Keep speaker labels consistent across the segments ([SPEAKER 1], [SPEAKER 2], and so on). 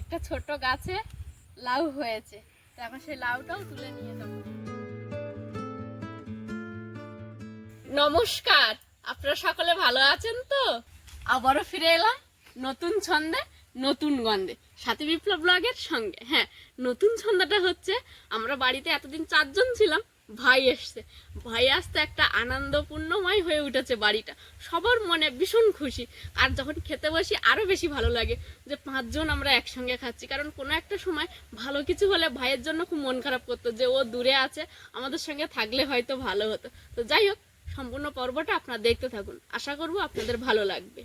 [SPEAKER 1] একটা ছোট গাছে লাউ হয়েছে। তো সেই লাউটাও তুলে নিয়ে যাব। নমস্কার, আপনারা সকলে ভালো আছেন তো? আবারও ফিরে এলাম নতুন ছন্দে, নতুন গন্ধে। সাথী বিপ্লব ব্লগের সঙ্গে। হ্যাঁ নতুন ছন্দটা হচ্ছে, আমরা বাড়িতে এতদিন চারজন ছিলাম ভাই এসছে। ভাই আসতে একটা আনন্দপূর্ণময় হয়ে উঠেছে বাড়িটা। সবার মনে ভীষণ খুশি। আর যখন খেতে বসি, আরও বেশি ভালো লাগে যে পাঁচজন আমরা একসঙ্গে খাচ্ছি। কারণ কোনো একটা সময় ভালো কিছু হলে ভাইয়ের জন্য খুব মন খারাপ করতো যে ও দূরে আছে, আমাদের সঙ্গে থাকলে হয়তো ভালো হতো। তো যাই হোক, সম্পূর্ণ পর্বটা আপনারা দেখতে থাকুন। আশা করব আপনাদের ভালো লাগবে।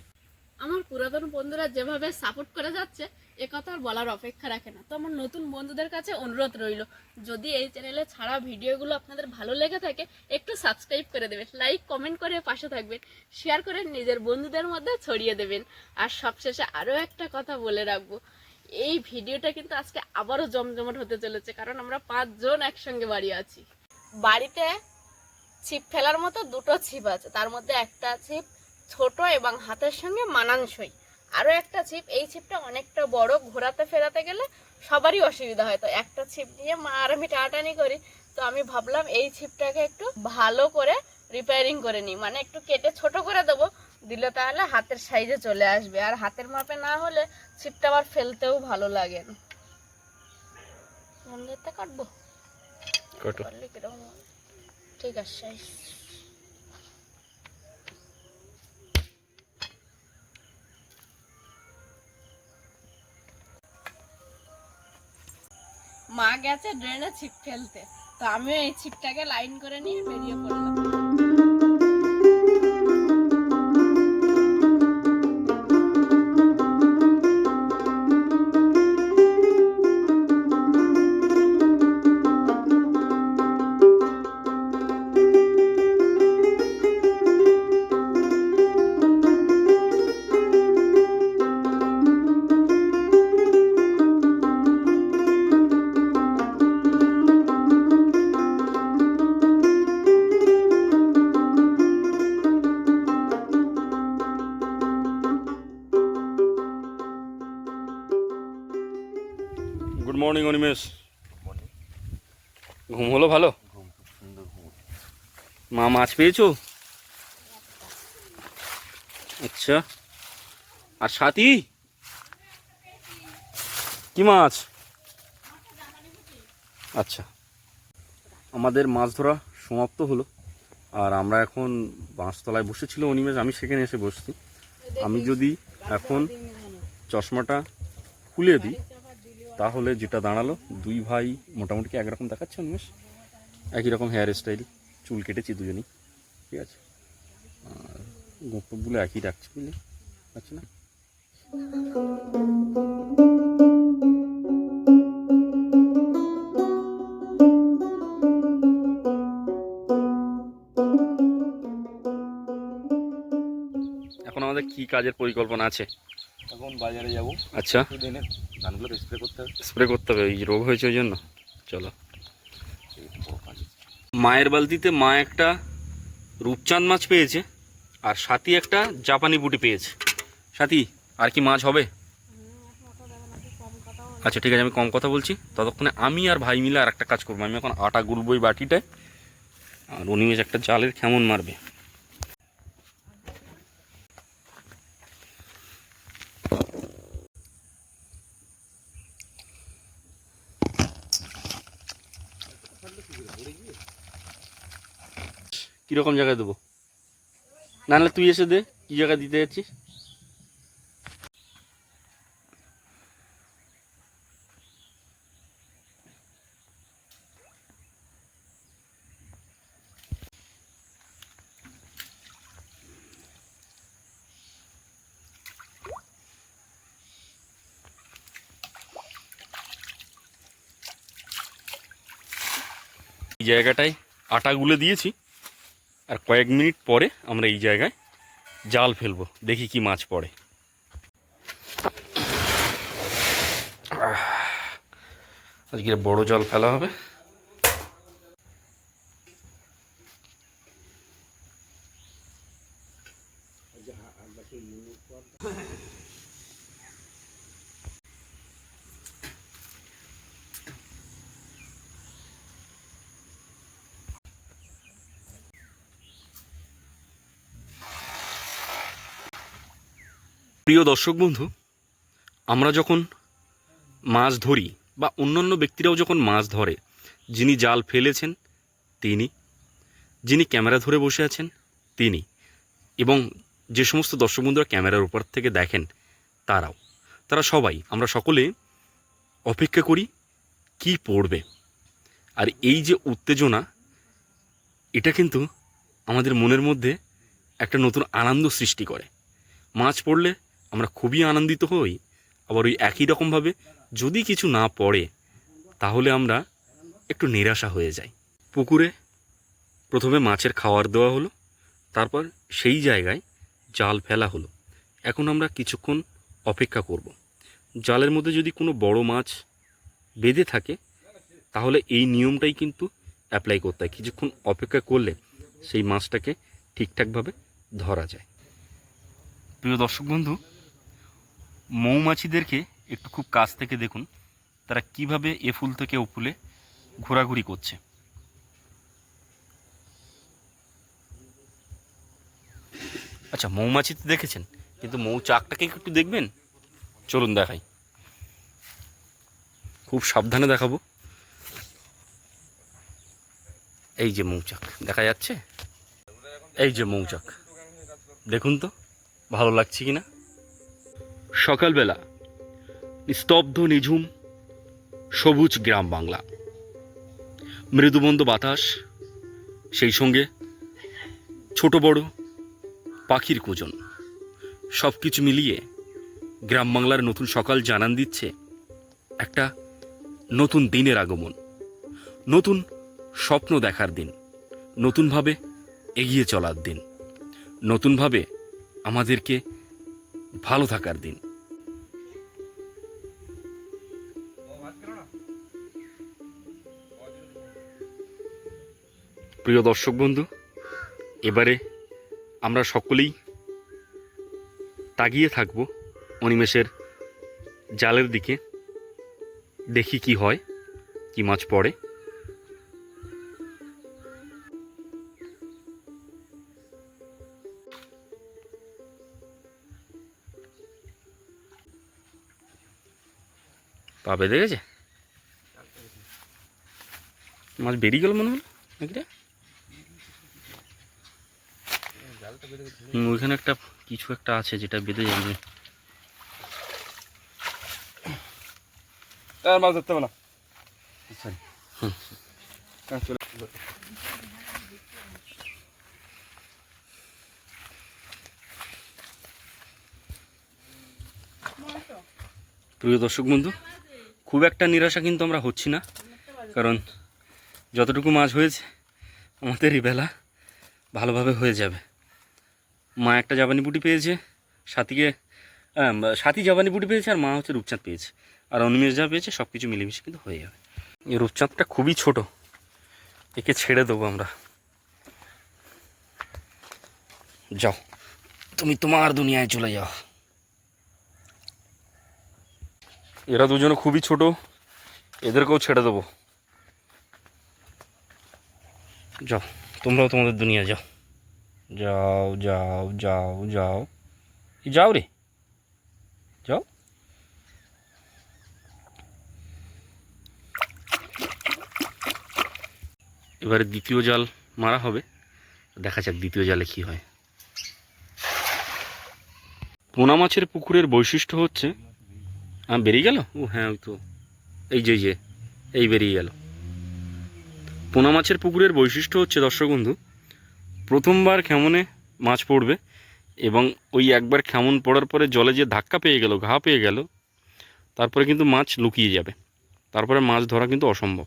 [SPEAKER 1] আমার পুরাতন বন্ধুরা যেভাবে সাপোর্ট করে যাচ্ছে, এ কথা আর বলার অপেক্ষা রাখে না। তো আমার নতুন বন্ধুদের কাছে অনুরোধ রইল, যদি এই চ্যানেলে ছাড়া ভিডিওগুলো আপনাদের ভালো লেগে থাকে, একটু সাবস্ক্রাইব করে দেবেন লাইক কমেন্ট করে পাশে থাকবেন শেয়ার করে নিজের বন্ধুদের মধ্যে ছড়িয়ে দেবেন। আর সবশেষে আরও একটা কথা বলে রাখব, এই ভিডিওটা কিন্তু আজকে আবারও জমজমাট হতে চলেছে, কারণ আমরা পাঁচজন একসঙ্গে বাড়ি আছি। বাড়িতে ছিপ ফেলার মতো দুটো ছিপ আছে, তার মধ্যে একটা ছিপ ছোট এবং হাতের সঙ্গে মানানসই। আরও একটা ছিপ এই ছিপটা অনেকটা বড় ঘোরাতে ফেরাতে গেলে সবারই অসুবিধা হয়। তো একটা ছিপ নিয়ে মা আর আমি টাটানি করি। তো আমি ভাবলাম এই ছিপটাকে একটু ভালো করে রিপেয়ারিং করে নিই। মানে একটু কেটে ছোট করে দেবো দিলে তাহলে হাতের সাইজে চলে আসবে। আর হাতের মাপে না হলে ছিপটা আবার ফেলতেও ভালো লাগে। না কাটবো? ঠিক আছে মা গেছে ড্রেনে ছিপ ফেলতে। তো আমিও এই ছিপটাকে লাইন করে নিয়ে বেরিয়ে পড়লাম।
[SPEAKER 2] মা মাছ পেয়েছ? আচ্ছা। আর সাথী? কি মাছ? আচ্ছা। আমাদের মাছ ধরা সমাপ্ত হলো। আর আমরা এখন বাঁশতলায় বসেছিল অনিমেষ, আমি সেখানে এসে বসছি। আমি যদি এখন চশমাটা খুলে দিই, তাহলে যেটা দাঁড়াল, দুই ভাই মোটামুটি একরকম দেখাচ্ছে উন্মেষ একই রকম হেয়ার স্টাইল চুল কেটেছি দুজনেই ঠিক আছে? আর গোপগুলো একই রাখছি বুঝলি আচ্ছা না? এখন আমাদের কি কাজের পরিকল্পনা আছে?
[SPEAKER 3] এখন বাজারে যাব।
[SPEAKER 2] আচ্ছা।
[SPEAKER 3] ধানগুলো স্প্রে করতে হবে।
[SPEAKER 2] স্প্রে করতে হবে এই রোগ হয়েছে ওই জন্য। চলো। মায়ের বালতিতে মা একটা রূপচাঁদ মাছ পেয়েছে, আর সাথী একটা জাপানি বুটি পেয়েছে। সাথী, আর কি মাছ হবে? আচ্ছা ঠিক আছে, আমি কম কথা বলছি। ততক্ষণে আমি আর ভাই মিলে আর একটা কাজ করব। আমি এখন আটা গুলবো ওই বাটিটায়, আর অনিমেষ একটা জালের কেমন মারবে। কীরকম জায়গায় দেবো? নাহলে তুই এসে দে, কী জায়গায় দিতে যাচ্ছিস? জায়গাটায় আটা গুলে দিয়েছি। আর কয়েক মিনিট পরে আমরা এই জায়গায় জাল ফেলব। দেখি কি মাছ পড়ে। আজকে বড় জল ফেলা হবে। প্রিয় দর্শক বন্ধু, আমরা যখন মাছ ধরি বা অন্যান্য ব্যক্তিরাও যখন মাছ ধরে, যিনি জাল ফেলেছেন, তিনি, যিনি ক্যামেরা ধরে বসে আছেন, তিনি এবং যে সমস্ত দর্শক বন্ধুরা ক্যামেরার উপর থেকে দেখেন, তারাও, তারা সবাই, আমরা সকলে অপেক্ষা করি কি পড়বে। আর এই যে উত্তেজনা, এটা কিন্তু আমাদের মনের মধ্যে একটা নতুন আনন্দ সৃষ্টি করে। মাছ পড়লে আমরা খুবই আনন্দিত হই। আবার ওই একই রকমভাবে যদি কিছু না পড়ে, তাহলে আমরা একটু নিরাশা হয়ে যাই। পুকুরে প্রথমে মাছের খাবার দেওয়া হলো, তারপর সেই জায়গায় জাল ফেলা হলো। এখন আমরা কিছুক্ষণ অপেক্ষা করব। জালের মধ্যে যদি কোনো বড় মাছ বেঁধে থাকে, তাহলে এই নিয়মটাই কিন্তু অ্যাপ্লাই করতে হয়। কিছুক্ষণ অপেক্ষা করলে সেই মাছটাকে ঠিকঠাকভাবে ধরা যায়। প্রিয় দর্শক বন্ধু মৌমাছিদেরকে একটু খুব কাছ থেকে দেখুন, তারা কীভাবে এ ফুল থেকে ও ফুলে ঘোরাঘুরি করছে। আচ্ছা মৌমাছি তো দেখেছেন, কিন্তু মৌচাকটাকে একটু দেখবেন? চলুন দেখাই। খুব সাবধানে দেখাবো। এই যে মৌচাক দেখা যাচ্ছে? এই যে মৌচাক দেখুন তো, ভালো লাগছে কি না সকালবেলা স্তব্ধ নিঝুম সবুজ গ্রাম বাংলা। মৃদুমন্দ বাতাস, সেই সঙ্গে ছোট বড় পাখির কুজন। সব কিছু মিলিয়ে গ্রাম বাংলার নতুন সকাল জানান দিচ্ছে একটা নতুন দিনের আগমন, নতুন স্বপ্ন দেখার দিন, নতুনভাবে এগিয়ে চলার দিন, নতুনভাবে আমাদেরকে ভালো থাকার দিন। প্রিয় দর্শক বন্ধু, এবারে আমরা সকলেই তাগিয়ে থাকব অনিমেষের জালের দিকে, দেখি কি হয়, কি মাছ পড়ে। পা বেঁধে গেছে মাছ বেরিয়ে গেল মনে হলো ওইখানে একটা কিছু একটা আছে যেটা বেঁধে যাবে।
[SPEAKER 3] আর মাছ ধরতে হবে না। হ্যাঁ,
[SPEAKER 2] প্রিয় দর্শক বন্ধু খুব একটা নিরাশা কিন্তু আমরা হচ্ছি না, কারণ যতটুকু মাছ হয়েছে আমাদের এই বেলা ভালোভাবে হয়ে যাবে। মা একটা জাপানি পুটি পেয়েছে, সাথীকে সাথী জাপানি পুটি পেয়েছে আর মা হচ্ছে রূপচাঁদ পেয়েছে। আর অনিমেষ যা পেয়েছে সব কিছু মিলেমিশে কিন্তু হয়ে যাবে। এই রূপচাঁদটা খুবই ছোট, একে ছেড়ে দেবো আমরা। যাও, তুমি তোমার দুনিয়ায় চলে যাও। এরা দুজনে খুবই ছোট, এদেরকেও ছেড়ে দেবো। যাও, তোমরাও তোমাদের দুনিয়া যাও। যাও যাও যাও যাও। যাও রে। যাও। এবারে দ্বিতীয় জাল মারা হবে। দেখা যাক দ্বিতীয় জালে কি হয়। পোনা মাছের পুকুরের বৈশিষ্ট্য হচ্ছে হ্যাঁ বেরিয়ে গেল? ও হ্যাঁ ওই তো। এই যে যে, এই বেরিয়ে গেল। পোনা মাছের পুকুরের বৈশিষ্ট্য হচ্ছে দর্শক বন্ধু প্রথমবার খেমনে মাছ পড়বে এবং ওই একবার খেমন পড়ার পরে জলে যে ধাক্কা পেয়ে গেল, ঘা পেয়ে গেল, তারপরে কিন্তু মাছ লুকিয়ে যাবে। তারপরে মাছ ধরা কিন্তু অসম্ভব।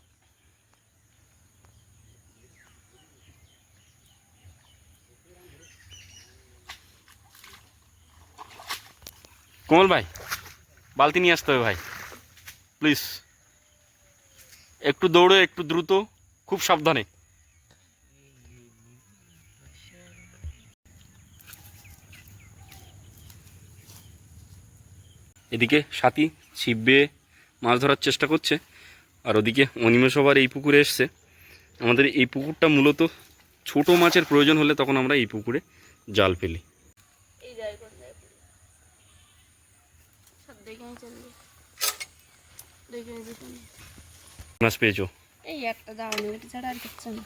[SPEAKER 2] কমল ভাই বালতি নিয়ে আসতে হবে ভাই। প্লিজ একটু দৌড়ে, একটু দ্রুত, খুব সাবধানে। এদিকে সাথী ছিপ বেয়ে মাছ ধরার চেষ্টা করছে, আর ওদিকে অনিমেষ আবার এই পুকুরে এসছে। আমাদের এই পুকুরটা মূলত ছোট মাছের প্রয়োজন হলে তখন আমরা এই পুকুরে জাল ফেলি
[SPEAKER 1] এই জায়গায় কোন জায়গায়? দেখে নি চল দেখে নি দেখে নি
[SPEAKER 2] মাছ পেয়েছ?
[SPEAKER 1] এই একটা এটা ছাড়া আর কিচ্ছু না।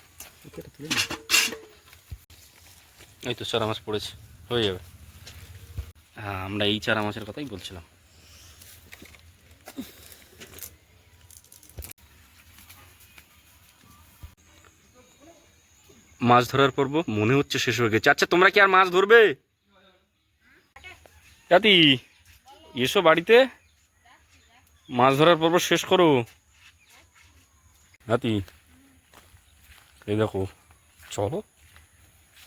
[SPEAKER 2] এই তো চারা মাছ পড়েছে হয়ে যাবে। হ্যাঁ আমরা এই চারা মাছের কথাই বলছিলাম। মাছ ধরার পর্ব মনে হচ্ছে শেষ হয়ে গেছে। আচ্ছা তোমরা কি আর মাছ ধরবে? জাতি এসো বাড়িতে। মাছ ধরার পর্ব শেষ করো। জাতি এই দেখো, চলো।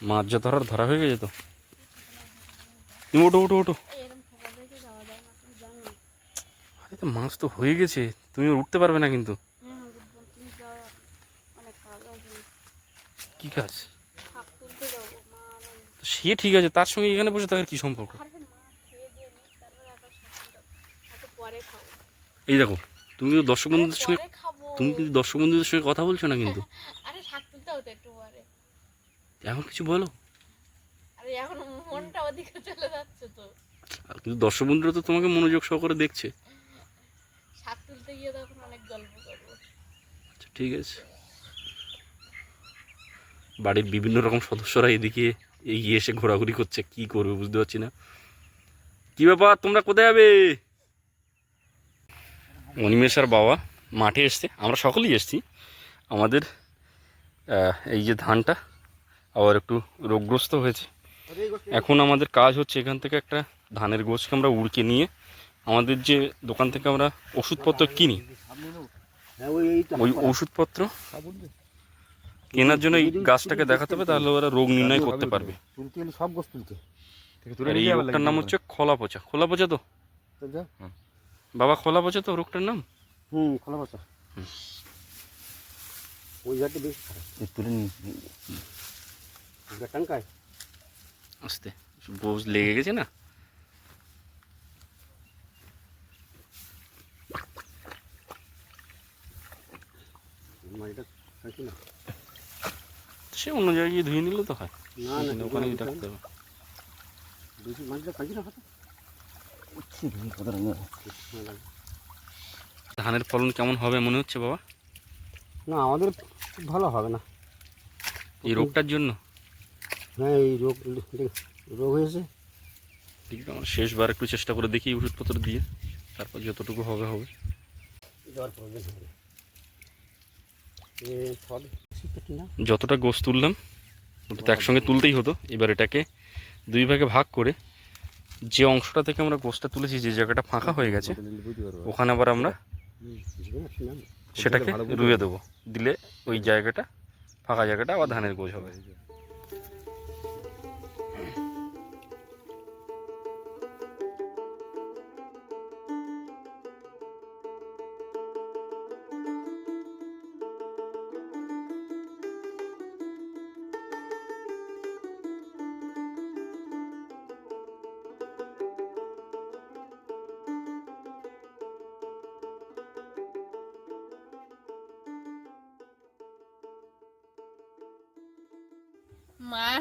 [SPEAKER 2] মাছ যা ধরার ধরা হয়ে গেছে তো। তুমি ওটো ওটো ওটো আরে তো মাছ তো হয়ে গেছে, তুমি উঠতে পারবে না কিন্তু। কি কাজ? সে ঠিক আছে, তার সঙ্গে এখানে বসে থাকার কি সম্পর্ক
[SPEAKER 1] আরে মা খেয়ে দিয়ে নি তারপরে আবার শাক তুলতে যাব পরে খাব
[SPEAKER 2] এই দেখো তুমি তো দর্শক বন্ধুদের সঙ্গে তুমি কিন্তু দর্শক বন্ধুদের সঙ্গে কথা বলছো না কিন্তু? এখন কিছু বলো। কিন্তু দর্শক বন্ধুরা তো তোমাকে মনোযোগ সহকারে দেখছে। আচ্ছা ঠিক আছে। বাড়ির বিভিন্ন রকম সদস্যরা এদিকে এগিয়ে এসে ঘোরাঘুরি করছে কি করবে বুঝতে পারছি না। কি ব্যাপার তোমরা কোথায় যাবে? অনিমেষার বাবা মাঠে এসছে। আমরা সকলেই এসছি। আমাদের এই যে ধানটা আবার একটু রোগগ্রস্ত হয়েছে। এখন আমাদের কাজ হচ্ছে এখান থেকে একটা ধানের গোছকে আমরা উড়কে নিয়ে আমাদের যে দোকান থেকে আমরা ওষুধপত্র কিনি ওই ওষুধপত্র কেনার জন্য এই গাছটাকে দেখাতে হবে তাহলে ওরা রোগ নির্ণয় করতে পারবে।
[SPEAKER 3] সব গোছ তুলতে
[SPEAKER 2] এই নাম হচ্ছে খোলা পচা খোলা পচা তো বাবা খোলা পচা তো রোগটার নাম?
[SPEAKER 3] হুম খোলা বাসা। ওই জায়গাটা বেশি খারাপ। তুলে নি টাঙ্কায়
[SPEAKER 2] আস্তে বোঝ লেগে গেছে না? সে অন্য জায়গায় গিয়ে ধুয়ে নিলে তো হয়।
[SPEAKER 3] না না
[SPEAKER 2] ওখানেই রাখতে হবে।
[SPEAKER 3] বেশি মাটিটা খাইছি না হাতে
[SPEAKER 2] ধানের ফলন কেমন হবে মনে হচ্ছে বাবা?
[SPEAKER 3] না আমাদের ভালো হবে না।
[SPEAKER 2] এই রোগটার জন্য?
[SPEAKER 3] হ্যাঁ এই রোগ রোগ হয়েছে।
[SPEAKER 2] ঠিক আছে আমরা শেষবার একটু চেষ্টা করে দেখি ওষুধপত্র দিয়ে তারপর যতটুকু হবে হবে। যতটা গোস তুললাম ওটা তো একসঙ্গে তুলতেই হতো। এবার এটাকে দুই ভাগে ভাগ করে যে অংশটা থেকে আমরা গোসটা তুলেছি, যে জায়গাটা ফাঁকা হয়ে গেছে, ওখানে আবার আমরা সেটাকে রুয়ে দেবো। দিলে ওই জায়গাটা, ফাঁকা জায়গাটা আবার ধানের গোছ হবে।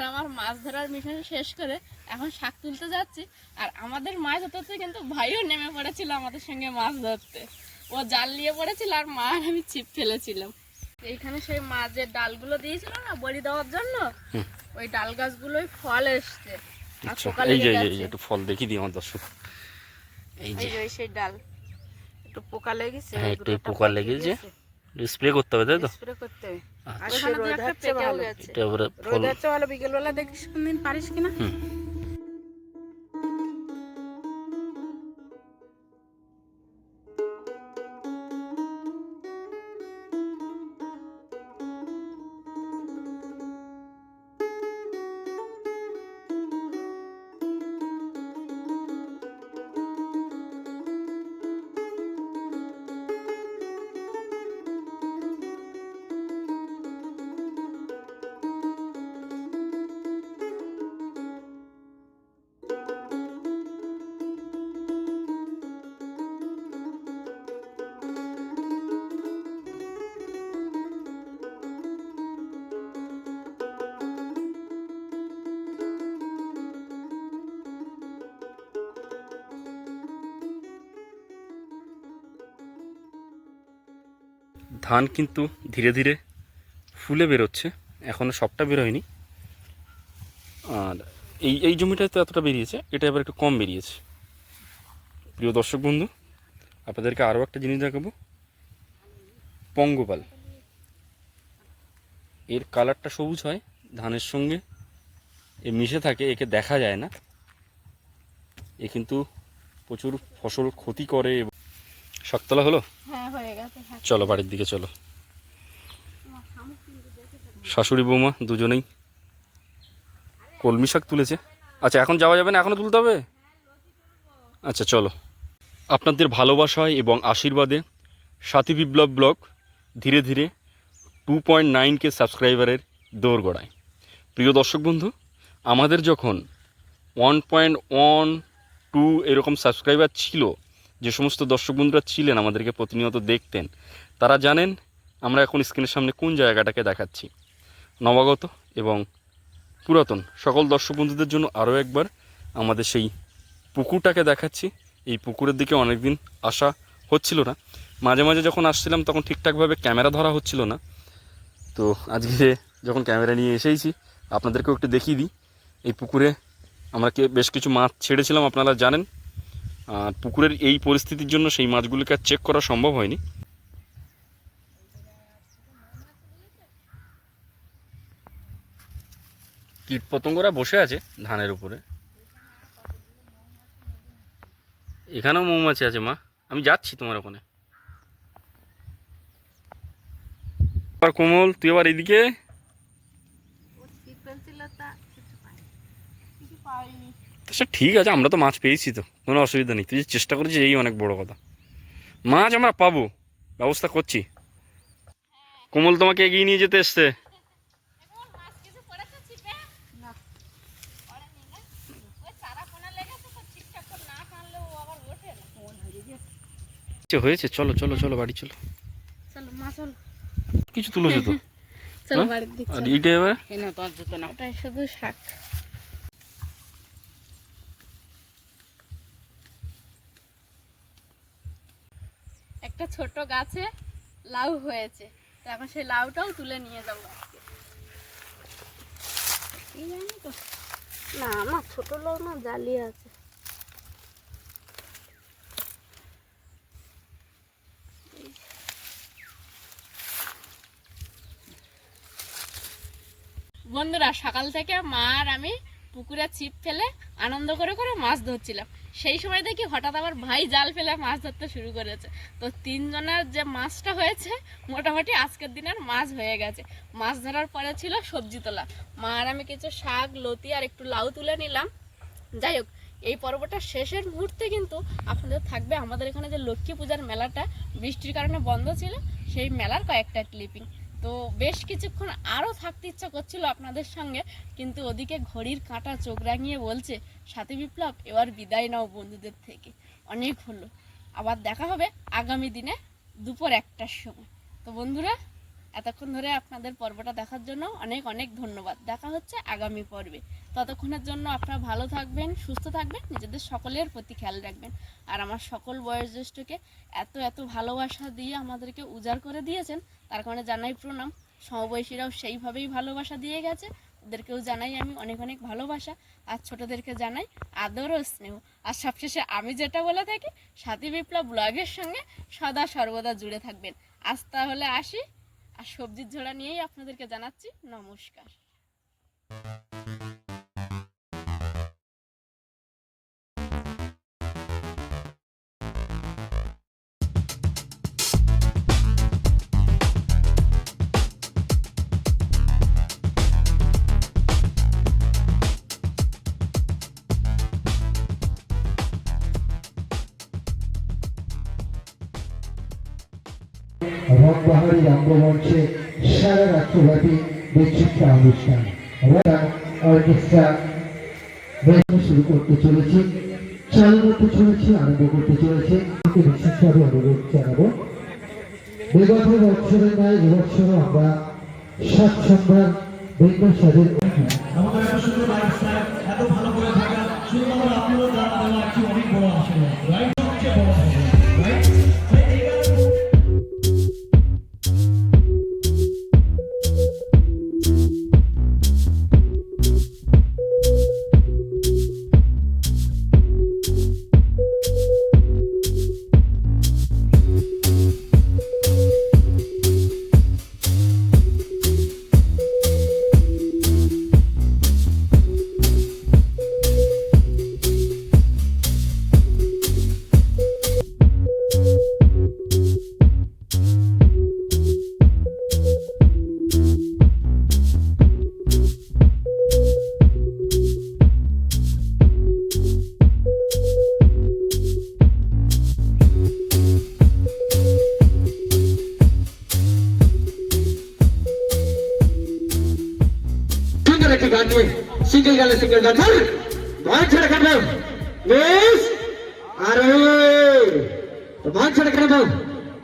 [SPEAKER 1] মায়ের আমার মাছ ধরার মিশন শেষ করে এখন শাক তুলতে যাচ্ছি। আর আমাদের মাছ ধরতে কিন্তু ভাইও নেমে পড়েছিল আমাদের সঙ্গে মাছ ধরতে। ও জাল নিয়ে পড়েছিল আর মা আর আমি ছিপ ফেলেছিলাম। এইখানে সেই মাছের ডালগুলো দিয়েছিল না বড়ি দেওয়ার জন্য ওই ডাল গাছগুলোই ফল এসছে। আর
[SPEAKER 2] আচ্ছা এই যে এই যে- এই যে
[SPEAKER 1] গেছে।
[SPEAKER 2] একটু ফল দেখি দিই আমার দর্শক। এই যে।
[SPEAKER 1] ওই সেই ডাল। একটু পোকা লেগেছে
[SPEAKER 2] হ্যাঁ, একটু পোকা লেগেছে। স্প্রে করতে হবে তাই তো?
[SPEAKER 1] স্প্রে করতে হবে। আর
[SPEAKER 2] আচ্ছা।
[SPEAKER 1] ওখানে দু একটা পেকেও গেছে
[SPEAKER 2] এটা
[SPEAKER 1] রোদ হচ্ছে ভালো বিকেলবেলা দেখিস কোনদিন পারিস কিনা?
[SPEAKER 2] ধান কিন্তু ধীরে ধীরে ফুলে বেরোচ্ছে। এখনও সবটা বেরোয়নি আর এই এই জমিটায় তো এতটা বেরিয়েছে, এটা এবার একটু কম বেরিয়েছে। প্রিয় দর্শক বন্ধু, আপনাদেরকে আরও একটা জিনিস দেখাবো। পঙ্গপাল। এর কালারটা সবুজ হয়, ধানের সঙ্গে এ মিশে থাকে, একে দেখা যায় না। এ কিন্তু প্রচুর ফসল ক্ষতি করে শক্তলা হলো?
[SPEAKER 1] হ্যাঁ
[SPEAKER 2] চলো বাড়ির দিকে চলো। শাশুড়ি বৌমা দুজনেই কলমি শাক তুলেছে। আচ্ছা এখন যাওয়া যাবে না? এখনও তুলতে হবে? আচ্ছা চলো। আপনাদের ভালোবাসায় এবং আশীর্বাদে সাথী বিপ্লব ব্লগ ধীরে ধীরে টু পয়েন্ট নাইন কে সাবস্ক্রাইবারের দৌড় গড়ায়। প্রিয় দর্শক বন্ধু আমাদের যখন ওয়ান পয়েন্ট ওয়ান টু এরকম সাবস্ক্রাইবার ছিল যে সমস্ত দর্শক বন্ধুরা ছিলেন, আমাদেরকে প্রতিনিয়ত দেখতেন, তারা জানেন আমরা এখন স্ক্রিনের সামনে কোন জায়গাটাকে দেখাচ্ছি। নবাগত এবং পুরাতন সকল দর্শক বন্ধুদের জন্য আরও একবার আমাদের সেই পুকুরটাকে দেখাচ্ছি। এই পুকুরের দিকে অনেকদিন আসা হচ্ছিল না। মাঝে মাঝে যখন আসছিলাম তখন ঠিকঠাকভাবে ক্যামেরা ধরা হচ্ছিল না। তো আজকে যখন ক্যামেরা নিয়ে এসেইছি আপনাদেরকেও একটু দেখিয়ে দিই। এই পুকুরে আমরা বেশ কিছু মাছ ছেড়েছিলাম, আপনারা জানেন। পুকুরের এই পরিস্থিতির জন্য সেই মাছগুলিকে আর চেক করা সম্ভব হয়নি। কীট পতঙ্গরা বসে আছে ধানের উপরে। এখানেও মৌমাছি আছে, মা। আমি যাচ্ছি তোমার ওখানে। আর কোমল, তুই আবার এদিকে সে ঠিক আছে আমরা তো মাছ পেয়েছি তো কোনো অসুবিধা নেই। তুই চেষ্টা করেছিস এই অনেক বড় কথা। মাছ আমরা পাবো ব্যবস্থা করছি। কোমল তোমাকে এগিয়ে নিয়ে যেতে এসছে।
[SPEAKER 1] হয়ে
[SPEAKER 2] আচ্ছা, হয়েছে চলো চলো চলো বাড়ি চলো।
[SPEAKER 1] চলো
[SPEAKER 2] কিছু তুলেছো তো?
[SPEAKER 1] চলো
[SPEAKER 2] হ্যাঁ? আর এইটা এবার?
[SPEAKER 1] শুধু শাক। একটা ছোট গাছে লাউ হয়েছে। তো এখন সেই লাউটাও তুলে নিয়ে যাব আজকে। না আমার ছোট লাউ না জালি আছে। বন্ধুরা সকাল থেকে মা আর আমি পুকুরে ছিপ ফেলে আনন্দ করে করে মাছ ধরছিলাম। সেই সময় দেখি হঠাৎ আমার ভাই জাল ফেলে মাছ ধরতে শুরু করেছে। তো তিনজনের যে মাছটা হয়েছে, মোটামুটি আজকের দিনের মাছ হয়ে গেছে। মাছ ধরার পরে ছিল সবজি তোলা। মা আর আমি কিছু শাক, লতি আর একটু লাউ তুলে নিলাম। যাই হোক, এই পর্বটা শেষের মুহূর্তে কিন্তু আপনাদের থাকবে আমাদের এখানে যে লক্ষ্মী পূজার মেলাটা, বৃষ্টির কারণে বন্ধ ছিল, সেই মেলার কয়েকটা ক্লিপিং তো বেশ কিছুক্ষণ আরও থাকতে ইচ্ছা করছিল আপনাদের সঙ্গে, কিন্তু ওদিকে ঘড়ির কাঁটা চোখ রাঙিয়ে বলছে, সাথী বিপ্লব, এবার বিদায় নাও বন্ধুদের থেকে। অনেক হলো। আবার দেখা হবে আগামী দিনে দুপুর একটার সময়। তো বন্ধুরা, এতক্ষণ ধরে আপনাদের পর্বটা দেখার জন্য অনেক অনেক ধন্যবাদ। দেখা হচ্ছে আগামী পর্বে। ততক্ষণের জন্য আপনারা ভালো থাকবেন, সুস্থ থাকবেন, নিজেদের সকলের প্রতি খেয়াল রাখবেন। আর আমার সকল বয়োজ্যেষ্ঠকে এত এত ভালোবাসা দিয়ে আমাদেরকে উজাড় করে দিয়েছেন তার কারণে জানাই প্রণাম। সমবয়সীরাও সেইভাবেই ভালোবাসা দিয়ে গেছে। ওদেরকেও জানাই আমি অনেক অনেক ভালোবাসা। আর ছোটদেরকে জানাই আদর ও স্নেহ। আর সবশেষে আমি যেটা বলে থাকি, সাথী বিপ্লব ব্লগের সঙ্গে সদা সর্বদা জুড়ে থাকবেন। আজ তাহলে আসি। আর সবজির ঝোড়া নিয়েই আপনাদেরকে জানাচ্ছি। নমস্কার।
[SPEAKER 4] রংবাহারি রঙ্গমঞ্চে সারা রাত্রব্যাপী বিক্ষিপ্ত অনুষ্ঠান অর্কেস্ট্রা শুরু করতে চলেছি, চালু করতে চলেছি, আরম্ভ করতে চলেছে। বিশেষভাবে অনুরোধ জানাব বিগত বছরের নয় এবছরও আমরা স্বচ্ছন্দার বৃন্দ সাজের
[SPEAKER 5] এত ভালো করে থাকা আপনারা জানা দেওয়া একটি অনেক বড় রাইট
[SPEAKER 3] সিঙ্গেল গানে সিঙ্গেল গান ধর ভয় ছেড়ে কাটবে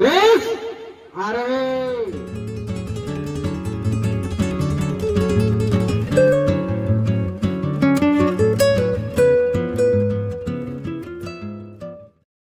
[SPEAKER 3] বেশ।